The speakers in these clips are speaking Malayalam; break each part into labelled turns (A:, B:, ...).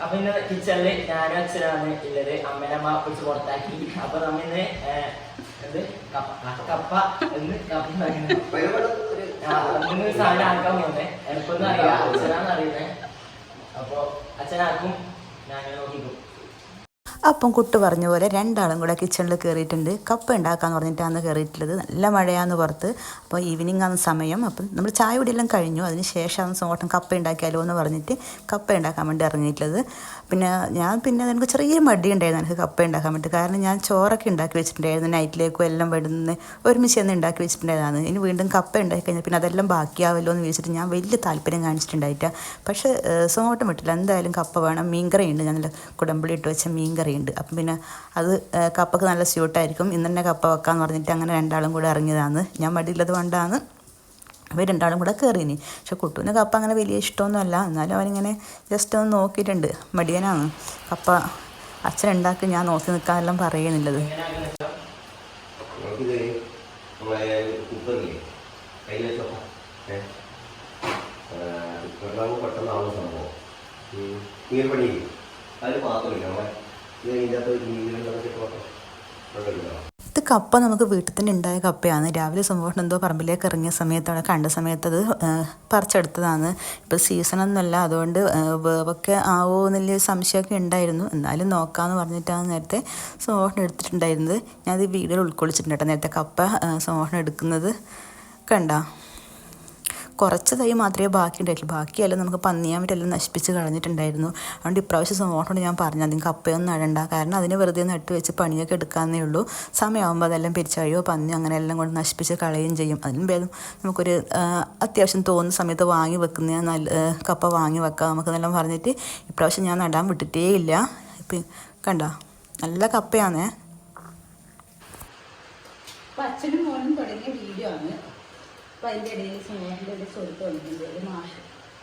A: അപ്പൊ ഇന്ന് കിച്ചണിൽ ഞാനും അച്ഛനാണ് ഉള്ളത്. അമ്മേനെ കുറിച്ച് പുറത്താക്കി. അപ്പൊ നമ്മ ഇന്ന് എന്ത്? കപ്പ എന്ന് സാധനം ആക്കാൻ പോകുന്നത് എളുപ്പം അറിയാം അച്ഛനാന്ന് അറിയുന്നത് അപ്പൊ അച്ഛനാക്കും
B: അപ്പം കുട്ട് പറഞ്ഞ പോലെ രണ്ടാളും കൂടെ കിച്ചണിൽ കയറിയിട്ടുണ്ട് കപ്പ ഉണ്ടാക്കാന്ന് പറഞ്ഞിട്ടാണ് കയറിയിട്ടുള്ളത് നല്ല മഴയാന്ന് പുറത്ത്. അപ്പോൾ ഈവനിങ് ആണ് സമയം. അപ്പം നമ്മൾ ചായ കുടിയെല്ലാം കഴിഞ്ഞു. അതിന് ശേഷമാണ് സോട്ടം കപ്പ ഉണ്ടാക്കിയാലോ എന്ന് പറഞ്ഞിട്ട് കപ്പ ഉണ്ടാക്കാൻ വേണ്ടി ഇറങ്ങിയിട്ടുള്ളത്. പിന്നെ ഞാൻ പിന്നെ എനിക്ക് ചെറിയ മടി ഉണ്ടായിരുന്നു എനിക്ക് കപ്പ ഉണ്ടാക്കാൻ വേണ്ടി. കാരണം ഞാൻ ചോറൊക്കെ ഉണ്ടാക്കി വെച്ചിട്ടുണ്ടായിരുന്നു. നൈറ്റിലേക്കും എല്ലാം വിടുന്ന ഒരുമിച്ച് തന്നെ ഉണ്ടാക്കി വെച്ചിട്ടുണ്ടായതാണ്. ഇനി വീണ്ടും കപ്പ ഉണ്ടാക്കി കഴിഞ്ഞാൽ പിന്നെ അതെല്ലാം ബാക്കിയാവല്ലോ എന്ന് വിചാരിച്ചിട്ട് ഞാൻ വലിയ താല്പര്യം കാണിച്ചിട്ടുണ്ടായിട്ട പക്ഷേ സോട്ടം വിട്ടില്ല എന്തായാലും കപ്പ വേണം. മീൻകറി ഉണ്ട്. ഞാൻ കുടമ്പിളി ഇട്ട് വെച്ച മീൻകറി ഉണ്ട്. അപ്പം പിന്നെ അത് കപ്പക്ക് നല്ല സ്യൂട്ടായിരിക്കും. ഇന്ന് തന്നെ കപ്പ വെക്കാമെന്ന് പറഞ്ഞിട്ട് അങ്ങനെ രണ്ടാളും കൂടെ ഇറങ്ങിയതാണ്. ഞാൻ മടിയുള്ളത് കൊണ്ടാണ് അവർ രണ്ടാളും കൂടെ കയറിയിനി പക്ഷെ കുട്ടുവിന് കപ്പ അങ്ങനെ വലിയ ഇഷ്ടമൊന്നുമല്ല. എന്നാലും അവനിങ്ങനെ ജസ്റ്റ് ഒന്ന് നോക്കിയിട്ടുണ്ട്. മടിയനാണ്. കപ്പ അച്ഛൻ ഉണ്ടാക്കി ഞാൻ നോക്കി നിൽക്കാനെല്ലാം
C: പറയുന്നുള്ളത്. പെട്ടെന്നാണ് സംഭവം. ഈ പണി അതിൽ മാത്രമില്ല നമ്മളെ ഇത്
B: ഇത് കപ്പ നമുക്ക് വീട്ടിൽ തന്നെ ഉണ്ടായ കപ്പയാണ്. രാവിലെ സംഭവം എന്തോ പറമ്പിലേക്ക് ഇറങ്ങിയ സമയത്ത് അവിടെ കണ്ട സമയത്ത് അത് പറിച്ചെടുത്തതാണ്. ഇപ്പോൾ സീസണൊന്നുമല്ല അതുകൊണ്ട് വേവൊക്കെ ആവോ എന്നുള്ള സംശയമൊക്കെ ഉണ്ടായിരുന്നു. എന്നാലും നോക്കാമെന്ന് പറഞ്ഞിട്ടാണ് നേരത്തെ സമൂഹം എടുത്തിട്ടുണ്ടായിരുന്നത്. ഞാനത് വീഡിയോയിൽ ഉൾക്കൊള്ളിച്ചിട്ടുണ്ട് നേരത്തെ കപ്പ സമൂഹം എടുക്കുന്നത് കണ്ട. കുറച്ച് തൈ മാത്രമേ ബാക്കി ഉണ്ടായിട്ടുള്ളൂ ബാക്കിയെല്ലാം നമുക്ക് പന്നിയാമിട്ടെല്ലാം നശിപ്പിച്ച് കളഞ്ഞിട്ടുണ്ടായിരുന്നു. അതുകൊണ്ട് ഇപ്രാവശ്യം സമോട്ടോട് ഞാൻ പറഞ്ഞു അതിന് കപ്പയൊന്നും നടണ്ട. കാരണം അതിന് വെറുതെ നട്ട് വെച്ച് പണിയൊക്കെ എടുക്കാമെന്നേ ഉള്ളൂ. സമയമാകുമ്പോൾ അതെല്ലാം പിരിച്ചഴിയോ പന്നി അങ്ങനെ എല്ലാം കൊണ്ട് നശിപ്പിച്ച് കളയുകയും ചെയ്യും. അതിനും ഭേദം നമുക്കൊരു അത്യാവശ്യം തോന്നുന്ന സമയത്ത് വാങ്ങി വെക്കുന്ന നല്ല കപ്പ വാങ്ങി വെക്കാം നമുക്കെന്നെല്ലാം പറഞ്ഞിട്ട് ഇപ്രാവശ്യം ഞാൻ നടാൻ വിട്ടിട്ടേ ഇല്ല. ഇപ്പം കണ്ട? നല്ല കപ്പയാണേ
D: അച്ഛനും മോനും തുടങ്ങിയ വീഡിയോ ആണ്. അപ്പൊ അതിന്റെ ഇടയിൽ സ്നേഹന്റെ ഒരു സ്വരുത്ത് വന്നിട്ടുണ്ട് ഒരു മാഷ്.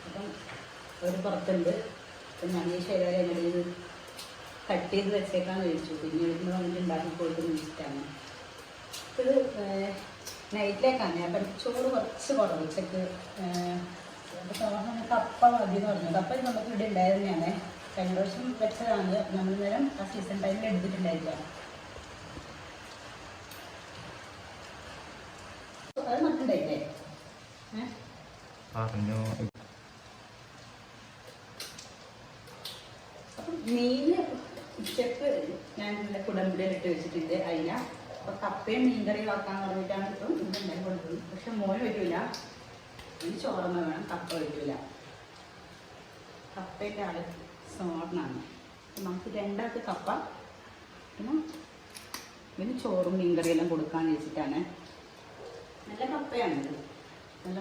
D: അപ്പം ഒരു പുറത്തുണ്ട്. അപ്പം ഞാൻ ഈ ശരീരം ഇടയിൽ കട്ട് ചെയ്ത് വെച്ചേക്കാൻ ചോദിച്ചു പിന്നെ ഇവിടുന്ന് വന്നിട്ട് ഉണ്ടാക്കി പോയിട്ട് വെച്ചിട്ടാണ് ഇത് നൈറ്റിലേക്കാണ്. അപ്പം ചോറ് കുറച്ച് കുറവ്. ഉച്ചയ്ക്ക് കപ്പ മതി എന്ന് പറഞ്ഞത് കപ്പ നമുക്ക് ഇവിടെ ഉണ്ടായിരുന്നതാണ് കഴിഞ്ഞ വർഷം വെച്ചതാണ്. നമ്മൾ നേരം ആ സീസൺ ടൈമിൽ എടുത്തിട്ടുണ്ടായില്ല
E: പറഞ്ഞു
D: മീന് ഉച്ചയ്ക്ക് ഞാൻ നല്ല കുടമ്പിലിട്ട് വെച്ചിട്ടുണ്ട് അതിന അപ്പൊ കപ്പയും മീൻകറി ആക്കാന്ന് പറഞ്ഞിട്ടാണ് ഇപ്പം ഇന്നുണ്ടായി കൊണ്ടുവന്നത് പക്ഷെ മോന് പറ്റൂല. ഇത് ചോറമ്മ വേണം കപ്പ പറ്റൂല. കപ്പയുടെ ആൾ സോറിനാണ്. നമുക്ക് രണ്ടാൾക്ക് കപ്പ പിന്നെ പിന്നെ ചോറും മീൻകറിയെല്ലാം കൊടുക്കാന്ന് വെച്ചിട്ടാണ്. നല്ല കപ്പയാണിത്. നല്ല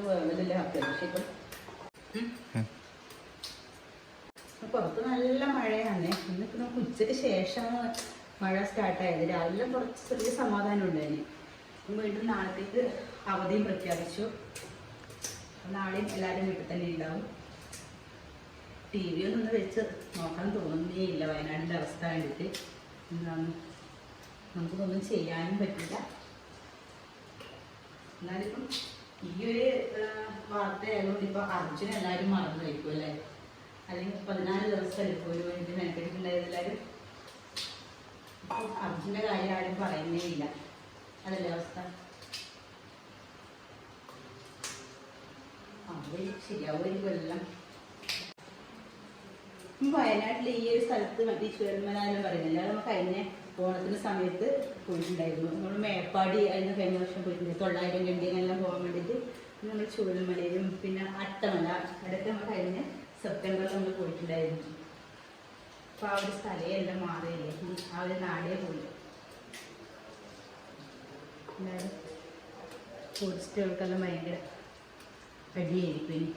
D: പുറത്ത് നല്ല മഴയാണ്. ഇന്നിപ്പോ നമുക്ക് ഉച്ചയ്ക്ക് ശേഷമാണ് മഴ സ്റ്റാർട്ടായത്. രാവിലെ കുറച്ച് ചെറിയ സമാധാനം ഉണ്ടായിന്. വീണ്ടും നാളത്തേക്ക് അവധിയും പ്രഖ്യാപിച്ചു. നാളെയും എല്ലാവരും വീട്ടിൽ തന്നെ ഉണ്ടാവും. ടി വി ഒന്നും ഒന്ന് വെച്ച് നോക്കാൻ തോന്നുന്നേ ഇല്ല. വയനാടിന്റെ അവസ്ഥ കണ്ടിട്ട്. എന്താണ്? നമുക്കൊന്നും ചെയ്യാനും പറ്റില്ല. എന്നാലിപ്പം ഈ ഒരു വാർത്ത ആയതുകൊണ്ട് ഇപ്പൊ അർജുന എല്ലാവരും മറന്നായിരിക്കും അല്ലേ? അല്ലെങ്കിൽ പതിനാല് ദിവസം എടുക്കും ഒരു വേണ്ടി മെനക്കെട്ടിട്ടുണ്ടായത് എല്ലാവരും ഇപ്പൊ അർജുന്റെ കാര്യം ആരും പറയുന്നേ ഇല്ല. അതല്ലേ അവസ്ഥ? ശരിയാവുമായിരിക്കും എല്ലാം. വയനാട്ടിലെ ഈ ഒരു സ്ഥലത്ത് മറ്റേ ചുരന്മല പറയുന്നില്ല? അത് നമുക്ക് കഴിഞ്ഞ? ഓണത്തിന് സമയത്ത് പോയിട്ടുണ്ടായിരുന്നു. നമ്മൾ മേപ്പാടി അതിന് കഴിഞ്ഞ വർഷം പോയിട്ടുണ്ട്. തൊള്ളായിരം ഗണ്ടിനെല്ലാം പോകാൻ വേണ്ടിയിട്ട്. നമ്മൾ ചുരന്മലയിലും പിന്നെ അട്ടമല. അവിടെയൊക്കെ നമ്മൾ കഴിഞ്ഞ സെപ്റ്റംബറിൽ നമ്മൾ പോയിട്ടുണ്ടായിരുന്നു. അപ്പോൾ ആ ഒരു സ്ഥലേ എല്ലാം മാറിയില്ലേ ആ ഒരു നാടേ പോയി. ടൂറിസ്റ്റുകൾക്കെല്ലാം ഭയങ്കര അടിയായിരിക്കും ഇനി.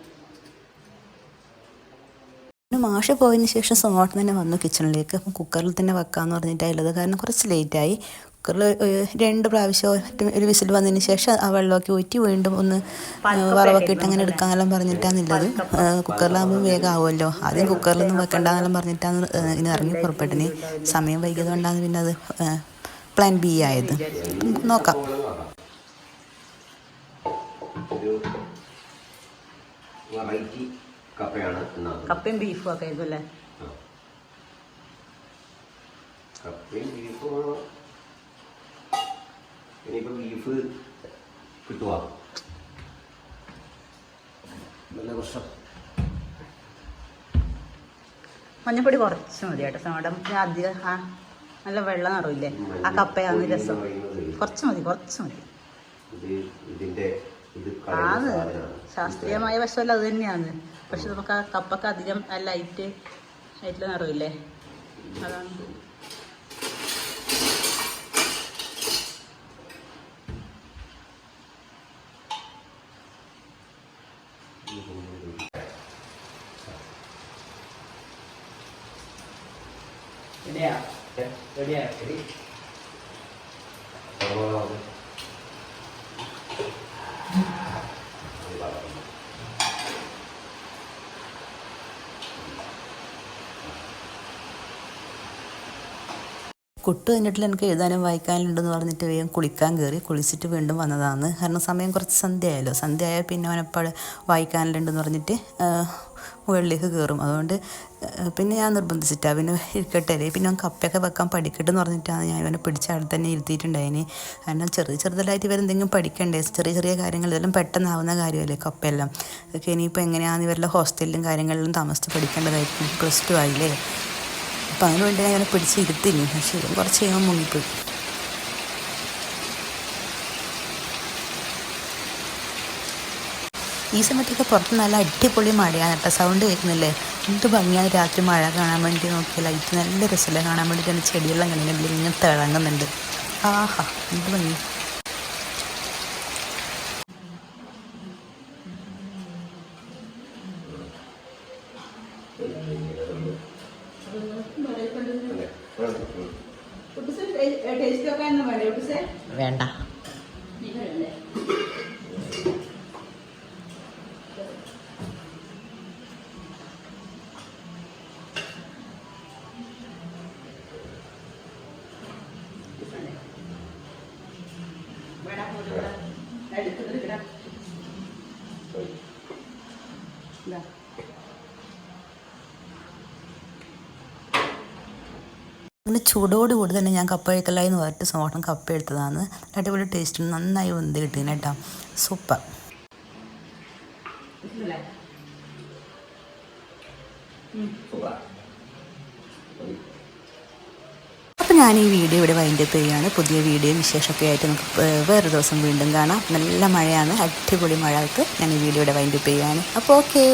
B: മാഷ് പോയതിന് ശേഷം സോട്ട് തന്നെ വന്നു കിച്ചണിലേക്ക്. അപ്പം കുക്കറിൽ തന്നെ വെക്കാമെന്ന് പറഞ്ഞിട്ടായുള്ളത്. കാരണം കുറച്ച് ലേറ്റായി. കുക്കറിൽ രണ്ട് പ്രാവശ്യം ഒറ്റ ഒരു വിസിൽ വന്നതിന് ശേഷം ആ വെള്ളമൊക്കെ ഊറ്റി വീണ്ടും ഒന്ന് വറവൊക്കെ ഇട്ട് അങ്ങനെ എടുക്കാമെന്നെല്ലാം പറഞ്ഞിട്ടാണെന്നുള്ളത് കുക്കറിലാകുമ്പോൾ വേഗം ആവുമല്ലോ. ആദ്യം കുക്കറിലൊന്നും വെക്കണ്ടെന്നെല്ലാം പറഞ്ഞിട്ടാണ് ഇനി ഇറങ്ങി പുറപ്പെട്ടിന് സമയം വൈകിയത് കൊണ്ടാണ് പിന്നെ അത് പ്ലാൻ ബി ആയത്. നോക്കാം.
C: വെറൈറ്റി കപ്പയാണ്
D: കപ്പയും ബീഫും ഒക്കെ ആയിരുന്നു അല്ലേ?
C: കപ്പയും ബീഫും ഇനിയിപ്പോ ബീഫ് കിട്ടുവാ. നല്ല പ്രശ്നം.
D: മഞ്ഞപ്പൊടി കുറച്ച് മതി കേട്ടോ സോഡം അധികം ആ നല്ല വെള്ളം നിറവില്ലേ? ആ കപ്പയാന്ന് രസം. കുറച്ച് മതി കുറച്ച് മതി. ആണ് ശാസ്ത്രീയമായ വശമല്ല അത് തന്നെയാണ് പക്ഷെ നമുക്ക് ആ കപ്പൊക്കെ അധികം ആ ലൈറ്റ് ലൈറ്റിൽ നിറവില്ലേ? അതാണ്.
A: റെഡിയാ റെഡിയാ
B: കുട്ടു കഴിഞ്ഞിട്ടില്ല എനിക്ക് എഴുതാനും വായിക്കാനുണ്ടെന്ന് പറഞ്ഞിട്ട് വേഗം കുളിക്കാൻ കയറി കുളിച്ചിട്ട് വീണ്ടും വന്നതാണ്. കാരണം സമയം കുറച്ച് സന്ധ്യ ആയല്ലോ സന്ധ്യ ആയാൽ പിന്നെ അവനെപ്പോൾ വായിക്കാനുണ്ടെന്ന് പറഞ്ഞിട്ട് മുകളിലേക്ക് കയറും. അതുകൊണ്ട് പിന്നെ ഞാൻ നിർബന്ധിച്ചിട്ട്. പിന്നെ ഇരിക്കട്ടെ പിന്നെ അവൻ കപ്പയൊക്കെ വെക്കാൻ പഠിക്കട്ടെ എന്ന് പറഞ്ഞിട്ടാണ് ഞാൻ ഇവനെ പിടിച്ച അവിടെ തന്നെ ഇരുത്തിയിട്ടുണ്ടായിന്. കാരണം ചെറിയ ചെറുതലായിട്ട് ഇവരെന്തെങ്കിലും പഠിക്കണ്ടേ? ചെറിയ ചെറിയ കാര്യങ്ങൾ ഇതെല്ലാം പെട്ടെന്നാവുന്ന കാര്യമല്ലേ കപ്പയെല്ലാം? ഇനിയിപ്പോൾ എങ്ങനെയാണ് ഇവരുടെ ഹോസ്റ്റലിലും കാര്യങ്ങളിലും താമസിച്ച് പഠിക്കേണ്ടതായിരിക്കും. പ്ലസ് ടു ആയില്ലേ? അപ്പം അതിന് വേണ്ടി ഞാൻ ഇവനെ പിടിച്ച് ഇരുത്തിനി പക്ഷേ ഇവൻ കുറച്ച് ചെയ്യാൻ മുങ്ങിപ്പോയി. ഈ സമയത്തൊക്കെ പുറത്ത് നല്ല അടിപൊളി മഴയാണ് കേട്ടോ. സൗണ്ട് കേൾക്കുന്നില്ലേ എന്ത് ഭംഗിയാണ് രാത്രി മഴ കാണാൻ വേണ്ടി നോക്കി ലൈറ്റ് നല്ല രസമല്ലേ കാണാൻ വേണ്ടിയിട്ടാണ് ചെടിയെല്ലാം കണ്ടിട്ടുണ്ടെങ്കിൽ ഇങ്ങനെ തിളങ്ങുന്നുണ്ട്. ആഹാ എന്ത് ഭംഗി
C: അല്ലേ? വേണം. ഉം.
D: ടേസ്റ്റ് ഒക്കെ വേണ്ടേ
B: അങ്ങനെ ചൂടോടുകൂടി തന്നെ ഞാൻ കപ്പ കഴിക്കലായി എന്ന് പറഞ്ഞിട്ട് സോട്ടം കപ്പ എടുത്തതാണ്. അടിപൊളി ടേസ്റ്റ് നന്നായി വെന്ത് കിട്ടീന് കേട്ടോ. സൂപ്പർ അപ്പം ഞാൻ ഈ വീഡിയോ ഇവിടെ വൈൻഡപ്പ് ചെയ്യുകയാണ് പുതിയ വീഡിയോ വിശേഷമൊക്കെ ആയിട്ട് നമുക്ക് വേറെ ദിവസം വീണ്ടും കാണാം. നല്ല മഴയാണ്. അടിപൊളി മഴക്ക് ഞാൻ ഈ വീഡിയോ ഇവിടെ വൈൻഡപ്പ് ചെയ്യുകയാണ് അപ്പോൾ ഓക്കേ